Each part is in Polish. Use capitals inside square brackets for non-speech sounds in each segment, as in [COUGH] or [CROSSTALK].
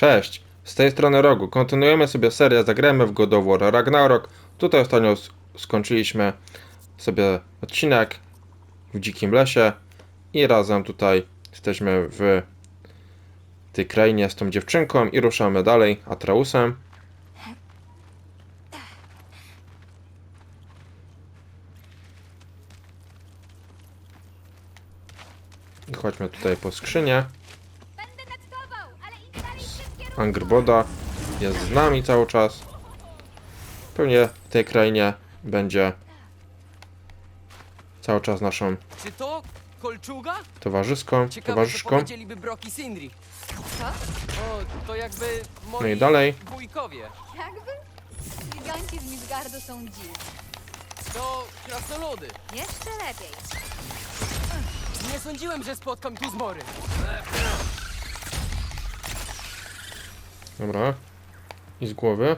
Cześć, z tej strony Rogu. Kontynuujemy sobie serię Zagrajmy w God of War Ragnarok. Tutaj ostatnio skończyliśmy sobie odcinek w Dzikim Lesie i razem tutaj jesteśmy w tej krainie z tą dziewczynką i ruszamy dalej Atreusem. Chodźmy tutaj po skrzynię. Będę nad tobą, ale idź dalej Angrboda jest z nami cały czas. Pewnie w tej krainie będzie cały czas naszą Czy to kolczuga? towarzyską, Ciekawe, co towarzyszką. powiedzieliby Brock i Sindri. O, to jakby moi No i dalej. wujkowie. Jakby? Giganci z Midgardu są dziwni. To krasnoludy. Jeszcze lepiej. Nie sądziłem, że spotkam tu zmory. Dobra. I z głowy.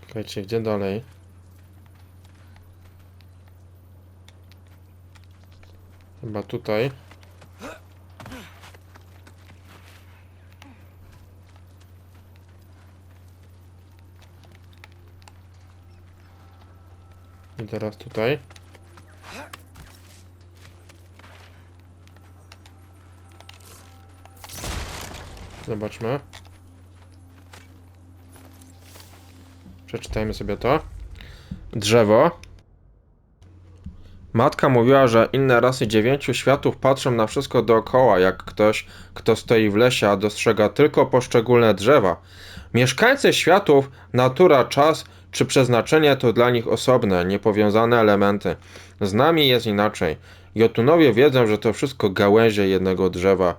Czekajcie, gdzie dalej? Chyba tutaj. I teraz tutaj. Zobaczmy. Przeczytajmy sobie to. Drzewo. Matka mówiła, że inne rasy dziewięciu światów patrzą na wszystko dookoła, jak ktoś, kto stoi w lesie, a dostrzega tylko poszczególne drzewa. Mieszkańcy światów, natura, czas czy przeznaczenie to dla nich osobne, niepowiązane elementy. Z nami jest inaczej. Jotunowie wiedzą, że to wszystko gałęzie jednego drzewa.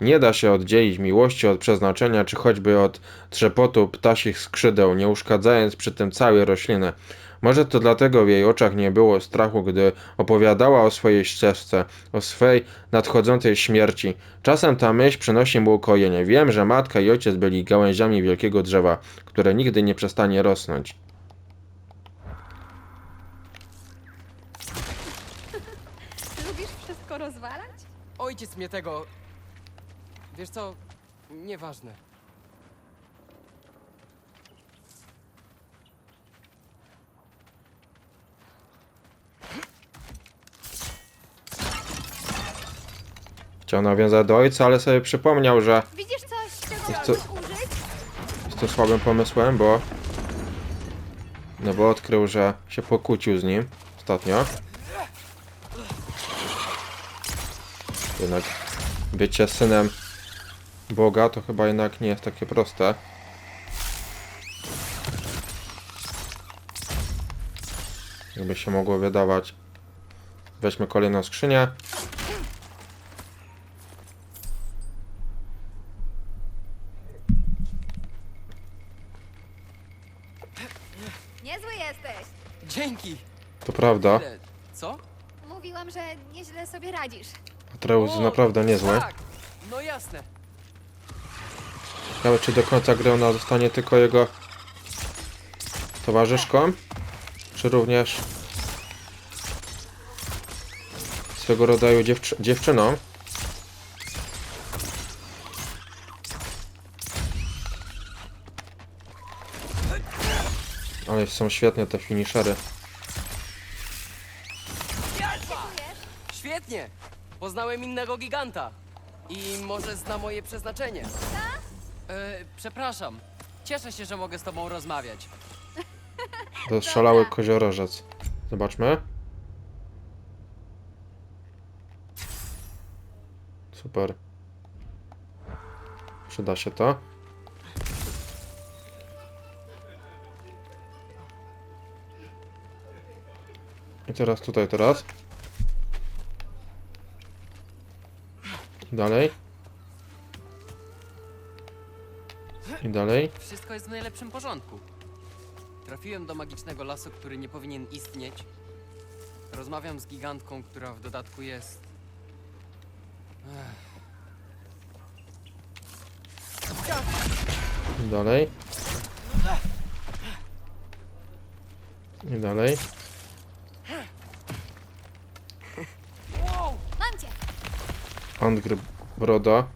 Nie da się oddzielić miłości od przeznaczenia, czy choćby od trzepotu ptasich skrzydeł, nie uszkadzając przy tym całej rośliny. Może to dlatego w jej oczach nie było strachu, gdy opowiadała o swojej ścieżce, o swej nadchodzącej śmierci. Czasem ta myśl przynosi mu ukojenie. Wiem, że matka i ojciec byli gałęziami wielkiego drzewa, które nigdy nie przestanie rosnąć. [LAUGHS] Lubisz wszystko rozwalać? Ojciec mnie tego... Wiesz co? Nieważne. Chciał nawiązać do ojca, ale sobie przypomniał, że Widzisz coś, czego Jest to- możesz użyć? jest to słabym pomysłem, bo no bo odkrył, że się pokłócił z nim ostatnio. Jednak bycie synem Boga to chyba jednak nie jest takie proste. Jakby się mogło wydawać. Weźmy kolejną skrzynię. Niezły jesteś. Dzięki. To prawda. Ile? Co? Mówiłam, że nieźle sobie radzisz. Atreus jest O, naprawdę niezły. Tak. No jasne. Ciekawe, czy do końca gry ona zostanie tylko jego towarzyszką, czy również swego rodzaju dziewczy dziewczyną. Ale są świetne te finishery. Świetnie. Poznałem innego giganta. I może zna moje przeznaczenie. E, przepraszam. Cieszę się, że mogę z tobą rozmawiać. [LAUGHS] To szalały Dobra. koziorożec. Zobaczmy. Super. Przyda się to. I teraz tutaj teraz. Dalej. I dalej. Wszystko jest w najlepszym porządku. Trafiłem do magicznego lasu, który nie powinien istnieć. Rozmawiam z gigantką, która w dodatku jest. I dalej. I dalej. Angry Broda.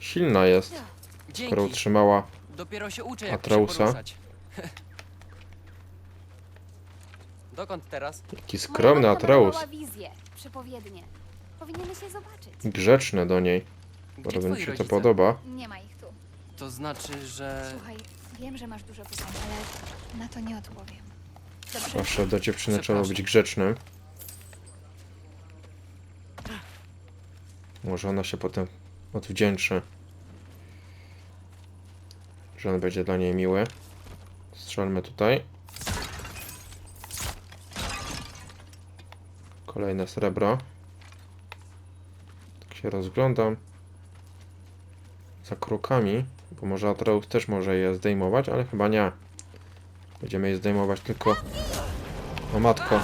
Silna jest. No która Dzięki. utrzymała. Dopiero się uczę, jak Atreusa? się poruszać. [LAUGHS] Dokąd teraz? Jaki Moja skromny matka Atreus. malowała wizję, przepowiednie. Powinieneś je zobaczyć. Grzeczny do niej. Gdzie Bardzo mi twoi się to rodzice? podoba. Nie ma ich tu. To znaczy, że... Słuchaj, wiem, że masz dużo pytań, ale na to nie odpowiem. Dobrze? Zawsze do dziewczyny trzeba Przepraszam. być grzecznym. Może ona się potem odwdzięczy. Że on będzie dla niej miły. Strzelmy tutaj. Kolejne srebro. Tak się rozglądam. Za krokami. Bo może Atreus też może je zdejmować, ale chyba nie. Będziemy je zdejmować tylko... O matko.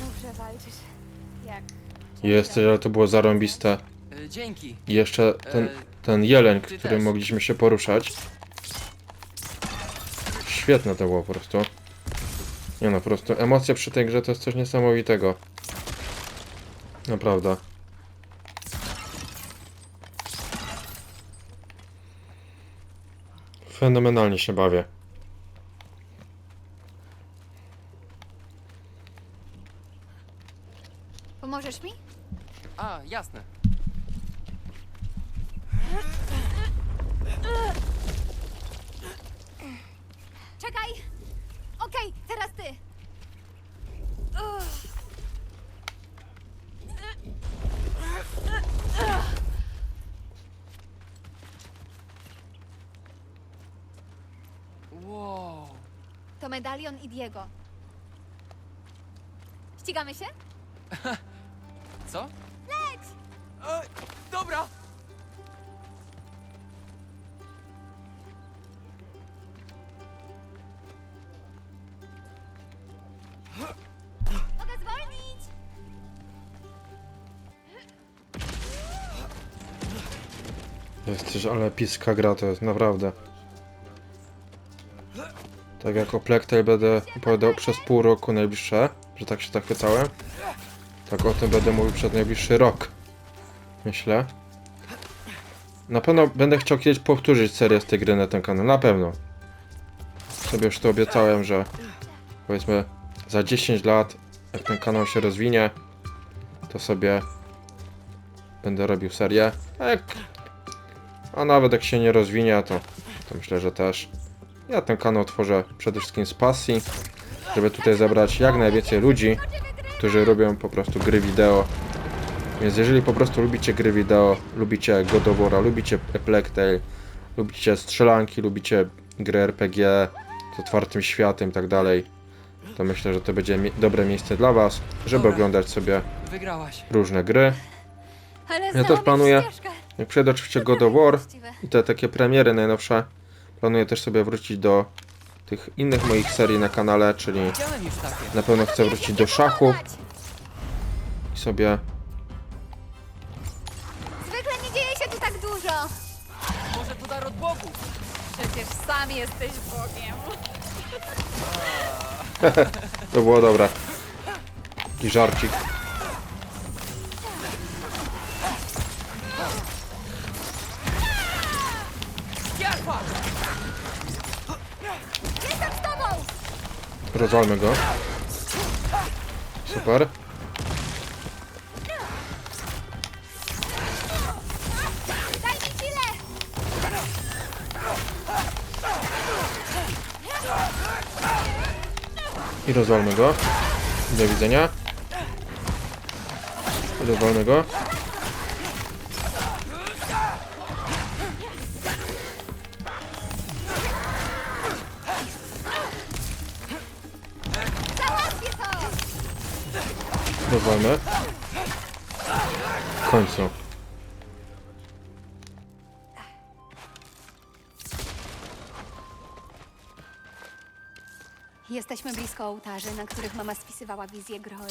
Dobrze walczysz. Jak? Jesteś, ale to było zarąbiste. Y, Dzięki. I jeszcze ten, E, ten jeleń, ty którym też. mogliśmy się poruszać. Świetne to było po prostu. Nie no, po prostu emocje przy tej grze to jest coś niesamowitego. Naprawdę. Fenomenalnie się bawię. Pomożesz mi? A, jasne. Czekaj! Okej, teraz ty! Uff. Wow. To medalion i Diego. Ścigamy się? [LAUGHS] Co? Leć! E, dobra! Jesteś, ale piska gra to jest, naprawdę. Tak jak o Plektel będę opowiadał przez pół roku najbliższe, że tak się zachwycałem. Tak o tym będę mówił przez najbliższy rok. Myślę. Na pewno będę chciał kiedyś powtórzyć serię z tej gry na ten kanał, na pewno. Sobie już to obiecałem, że powiedzmy za 10 lat, jak ten kanał się rozwinie, to sobie będę robił serię. A jak a nawet jak się nie rozwinie, to, to myślę, że też. Ja ten kanał tworzę przede wszystkim z pasji, żeby tutaj zebrać jak najwięcej ludzi, którzy robią po prostu gry wideo. Więc jeżeli po prostu lubicie gry wideo, lubicie God of War'a, lubicie Plague Tale, lubicie strzelanki, lubicie gry RPG z otwartym światem i tak dalej, to myślę, że to będzie mi dobre miejsce dla Was, żeby Dobra. oglądać sobie Wygrałaś. różne gry. Ale Ja też planuję- ścieżkę. Jak przyjdę oczywiście God of War, i te takie premiery najnowsze. Planuję też sobie wrócić do tych innych moich serii na kanale, czyli na pewno chcę wrócić do szachów i sobie Zwykle nie dzieje się tu tak dużo. Może to dar od Bogu. Przecież sam jesteś Bogiem. [LAUGHS] to było dobre. Taki żarcik. Rozwalmy go. Super. I rozwalmy go. Do widzenia. Rozwalmy go. Spróbujmy. W końcu. Jesteśmy blisko ołtarzy, na których mama spisywała wizję Groły.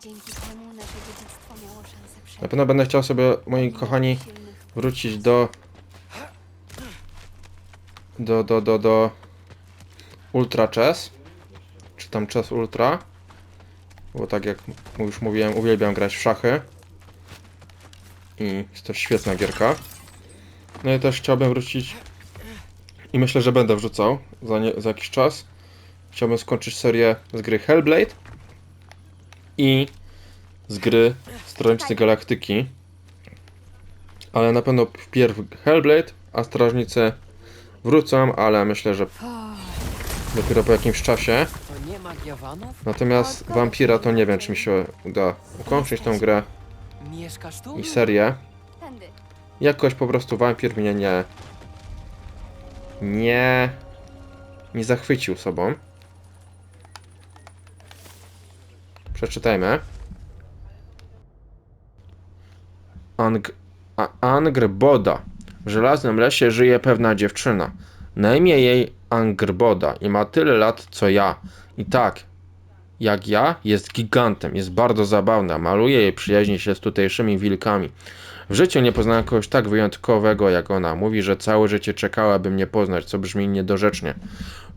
Dzięki temu nasze dziedzictwo miało szansę Na pewno będę chciał sobie, moi kochani, wrócić do do, do, do, do Ultra Chess czy tam Chess Ultra bo tak jak już mówiłem, uwielbiam grać w szachy. I jest to świetna gierka. No i też chciałbym wrócić i myślę, że będę wrzucał za, nie, za jakiś czas. Chciałbym skończyć serię z gry Hellblade i z gry Strażnicy Galaktyki. Ale na pewno wpierw Hellblade, a strażnicy wrócą, ale myślę, że dopiero po jakimś czasie. Magia vanów? Natomiast Vampira to nie wiem, czy mi się uda ukończyć tą grę Mieszkasz tu? i serię. Tędy. Jakoś po prostu Vampir mnie nie... Nie... Nie zachwycił sobą. Przeczytajmy. Ang... A Angrboda. W żelaznym lesie żyje pewna dziewczyna. Na imię jej Angrboda i ma tyle lat co ja. I tak, jak ja, jest gigantem, jest bardzo zabawna, maluje jej przyjaźni się z tutejszymi wilkami. W życiu nie poznałem kogoś tak wyjątkowego jak ona. Mówi, że całe życie czekała, by mnie poznać, co brzmi niedorzecznie.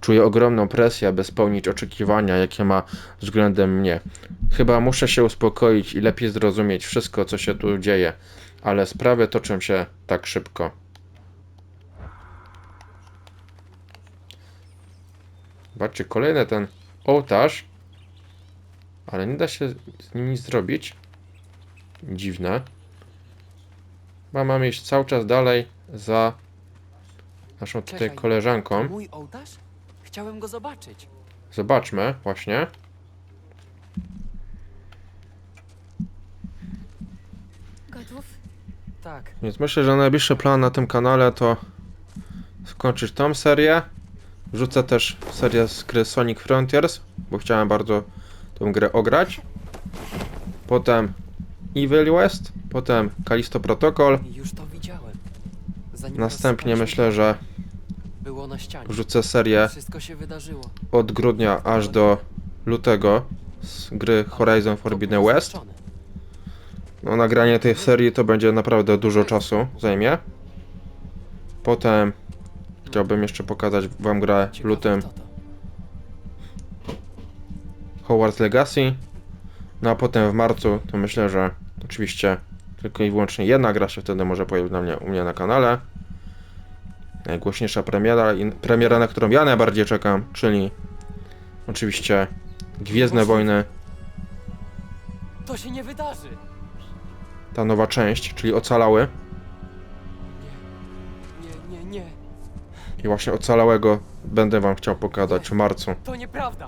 Czuję ogromną presję, aby spełnić oczekiwania, jakie ma względem mnie. Chyba muszę się uspokoić i lepiej zrozumieć wszystko, co się tu dzieje, ale sprawy toczą się tak szybko. Zobaczcie, kolejny ten ołtarz, ale nie da się z nim nic zrobić. Dziwne. Chyba mamy iść cały czas dalej za naszą tutaj Czekaj. koleżanką. Mój ołtarz? Chciałem go zobaczyć. Zobaczmy właśnie. Gotów? Tak. Więc myślę, że najbliższy plan na tym kanale to skończyć tą serię. Wrzucę też serię z gry Sonic Frontiers, bo chciałem bardzo tą grę ograć. Potem Evil West, potem Callisto Protocol. Już to widziałem. Zanim Następnie rozsypaliśmy myślę, że Było na ścianie. wrzucę serię Wszystko się wydarzyło. od grudnia aż do lutego z gry Horizon Forbidden West. No, nagranie tej serii to będzie naprawdę dużo czasu zajmie. Potem chciałbym jeszcze pokazać wam grę lutym. Hogwarts Legacy. No a potem w marcu to myślę, że oczywiście tylko i wyłącznie jedna gra się wtedy może pojawić na mnie, u mnie na kanale. Najgłośniejsza premiera, premiera, na którą ja najbardziej czekam, czyli oczywiście Gwiezdne Wojny, To się nie wydarzy. ta nowa część, czyli Ocalały. Nie, nie, nie. I właśnie Ocalałego będę wam chciał pokazać w marcu. To nieprawda.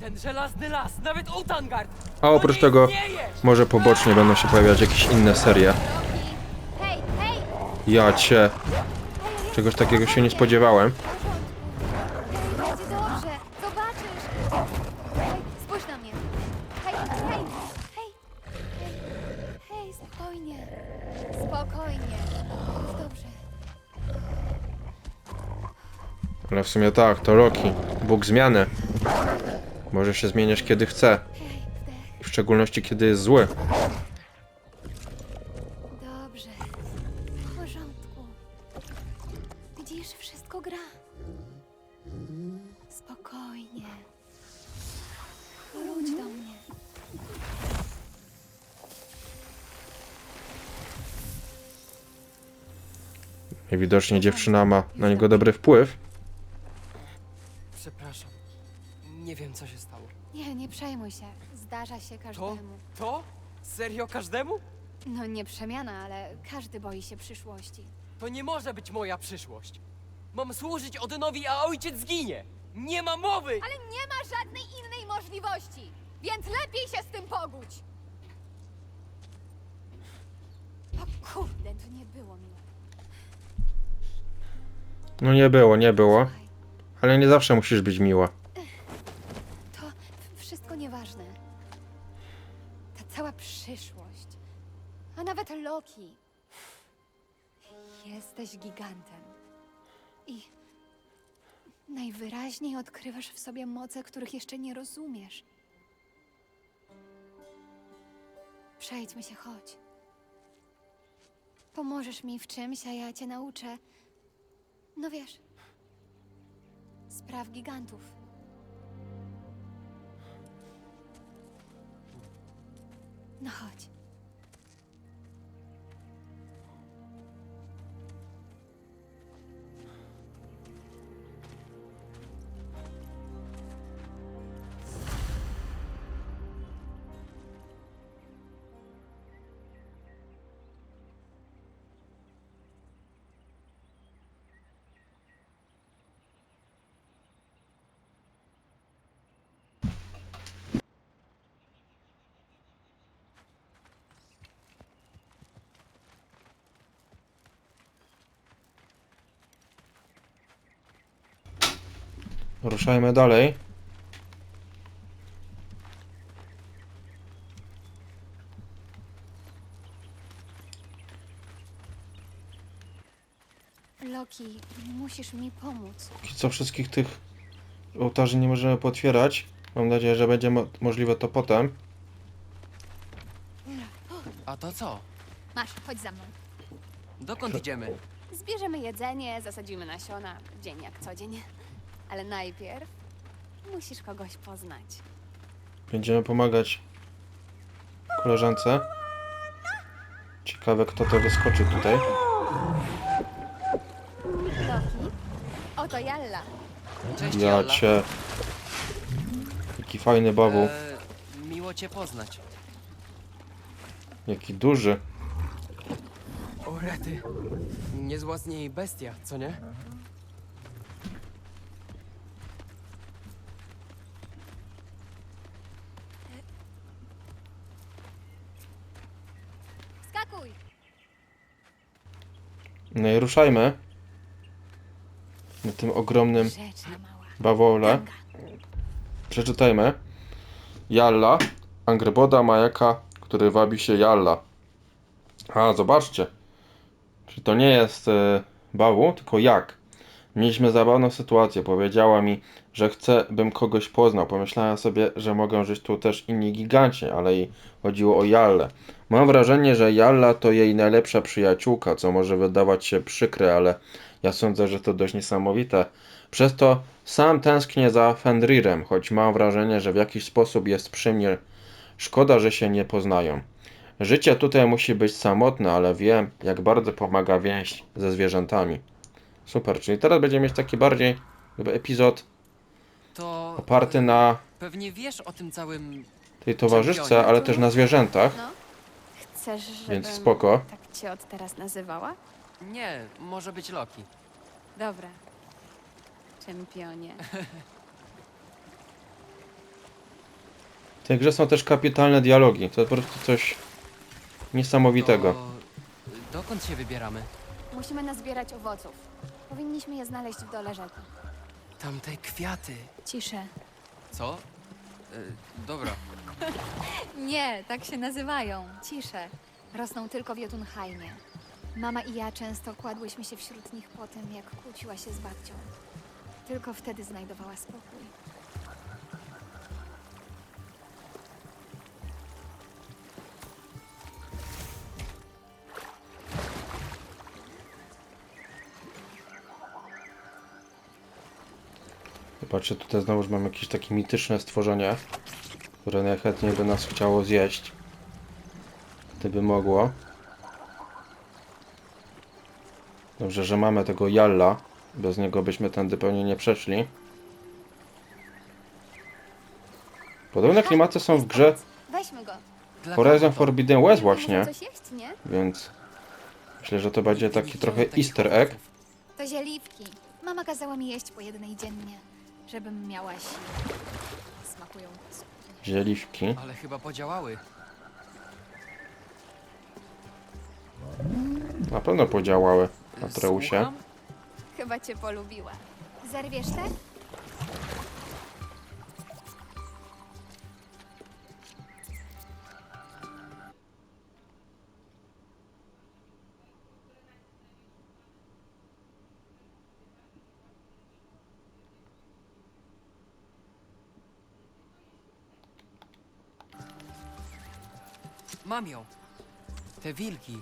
Ten żelazny las, nawet Utangard. A oprócz tego Istnieje! może pobocznie będą się pojawiać jakieś inne serie. Ja cię, czegoś takiego się nie spodziewałem. Sumie tak, to Rocky, Bóg zmiany. Może się zmieniać kiedy chce, w szczególności kiedy jest zły. Dobrze. W porządku. Widzisz, wszystko gra. Spokojnie. Wróć do mnie. I widocznie dziewczyna ma na niego dobry wpływ. Nie wiem, co się stało. Nie, nie przejmuj się. Zdarza się To? każdemu. To? Serio każdemu? No nie przemiana, ale każdy boi się przyszłości. To nie może być moja przyszłość. Mam służyć Odynowi, a ojciec zginie. Nie ma mowy! Ale nie ma żadnej innej możliwości, więc lepiej się z tym pogódź. O kurde, to nie było miłe. No nie było, nie było. Słuchaj, Ale nie zawsze musisz być miła. To wszystko nieważne. przyszłość. A nawet Loki. Jesteś gigantem. I najwyraźniej odkrywasz w sobie moce, których jeszcze nie rozumiesz. Przejdźmy się, chodź. Pomożesz mi w czymś, a ja cię nauczę. No wiesz, spraw gigantów. No chodź. Ruszajmy dalej. Loki, musisz mi pomóc. Póki co wszystkich tych ołtarzy nie możemy potwierać. Mam nadzieję, że będzie mo możliwe to potem. A to co? Masz, chodź za mną. Dokąd idziemy? Zbierzemy jedzenie, zasadzimy nasiona, dzień jak co dzień. Ale najpierw musisz kogoś poznać. Będziemy pomagać koleżance. Ciekawe, kto to wyskoczy tutaj. Loki, oto Jalla. Cześć, Ja Jalla. cię. Jaki fajny bawu. E, miło cię poznać. Jaki duży. O, rety. Niezła z niej bestia, co nie? Skakuj! No i ruszajmy. Na tym ogromnym bawole. Przeczytajmy. Jalla, Angreboda Majaka, który wabi się Jalla. A, zobaczcie. Czy to nie jest e, bawu, tylko jak? Mieliśmy zabawną sytuację. Powiedziała mi, że chce, bym kogoś poznał. Pomyślałem sobie, że mogą żyć tu też inni giganci, ale jej chodziło o Jallę. Mam wrażenie, że Jalla to jej najlepsza przyjaciółka, co może wydawać się przykre, ale ja sądzę, że to dość niesamowite. Przez to sam tęsknię za Fenrirem, choć mam wrażenie, że w jakiś sposób jest przy mnie. Szkoda, że się nie poznają. Życie tutaj musi być samotne, ale wiem, jak bardzo pomaga więź ze zwierzętami. Super, czyli teraz będziemy mieć taki bardziej jakby epizod To... oparty na Pewnie wiesz o tym całym... tej towarzyszce, ale też na zwierzętach, No. Chcesz, żebym więc spoko. tak cię od teraz nazywała? Nie, może być Loki. Dobra. Czempionie. W tej grze są też kapitalne dialogi, to po prostu coś niesamowitego. To... Dokąd się wybieramy? Musimy nazbierać owoców. Powinniśmy je znaleźć w dole rzeki. Tamte kwiaty. Ciszę. Co? E, dobra. [LAUGHS] Nie, tak się nazywają. Cisze. Rosną tylko w Jotunheinie. Mama i ja często kładłyśmy się wśród nich po tym, jak kłóciła się z babcią. Tylko wtedy znajdowała spokój. Zobaczcie, tutaj znowu mam jakieś takie mityczne stworzenie, które najchętniej by nas chciało zjeść. Gdyby mogło. Dobrze, że mamy tego Jalla. Bez niego byśmy tędy pewnie nie przeszli. Podobne klimaty są w grze Weźmy go. Horizon? Forbidden West właśnie, coś jeść, nie? więc myślę, że to będzie taki trochę easter egg. To zieliwki. Mama kazała mi jeść po jednej dziennie, żebym miała siłę. Smakują. Zieliwki. Ale chyba podziałały. Na pewno podziałały, Atreusie. Słucham? Chyba cię polubiła. Zerwiesz te? Mam ją. Te wilki.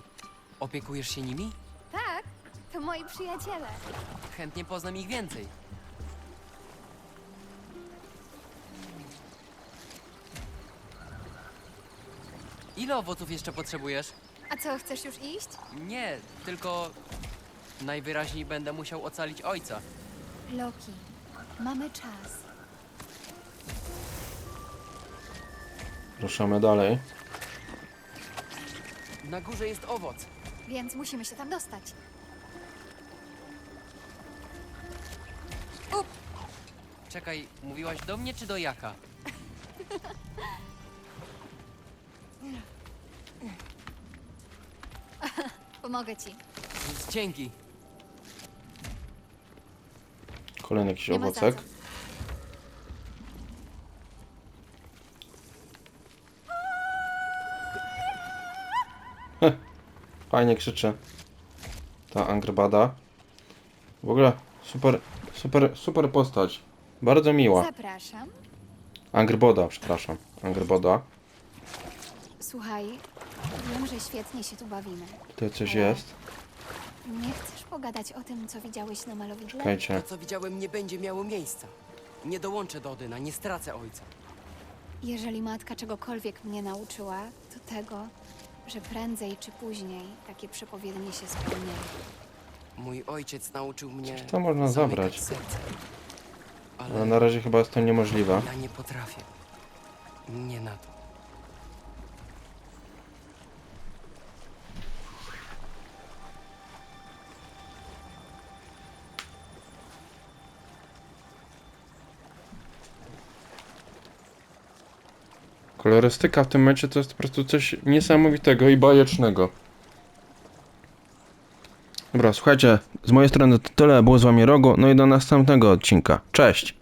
Opiekujesz się nimi? Tak, to moi przyjaciele. Chętnie poznam ich więcej. Ile owoców jeszcze potrzebujesz? A co, chcesz już iść? Nie, tylko najwyraźniej będę musiał ocalić ojca. Loki, mamy czas. Ruszamy dalej. Na górze jest owoc. Więc musimy się tam dostać. Up, Czekaj, mówiłaś do mnie czy do Jaka? [LAUGHS] pomogę ci. Dzięki. Kolejny jakiś Nie ma za owocek. Fajnie krzyczy. Ta Angrbada. W ogóle super, super, super postać. Bardzo miła. Zapraszam. Angrboda, przepraszam. Angrboda. Słuchaj, wiem, że świetnie się tu bawimy. Tutaj coś Ale- jest. Nie chcesz pogadać o tym, co widziałeś na malowidle? Czekajcie. To, co widziałem, nie będzie miało miejsca. Nie dołączę do Odyna, nie stracę ojca. Jeżeli matka czegokolwiek mnie nauczyła, to tego, że prędzej czy później takie przepowiednie się spełniają. Mój ojciec nauczył mnie. to można zamykać zabrać? Serce. Ale Ale na razie chyba jest to niemożliwe. ja nie potrafię. Nie na to. Kolorystyka w tym mecie to jest po prostu coś niesamowitego i bajecznego. Dobra, słuchajcie, z mojej strony to tyle, było z wami Rogu, no i do następnego odcinka. Cześć!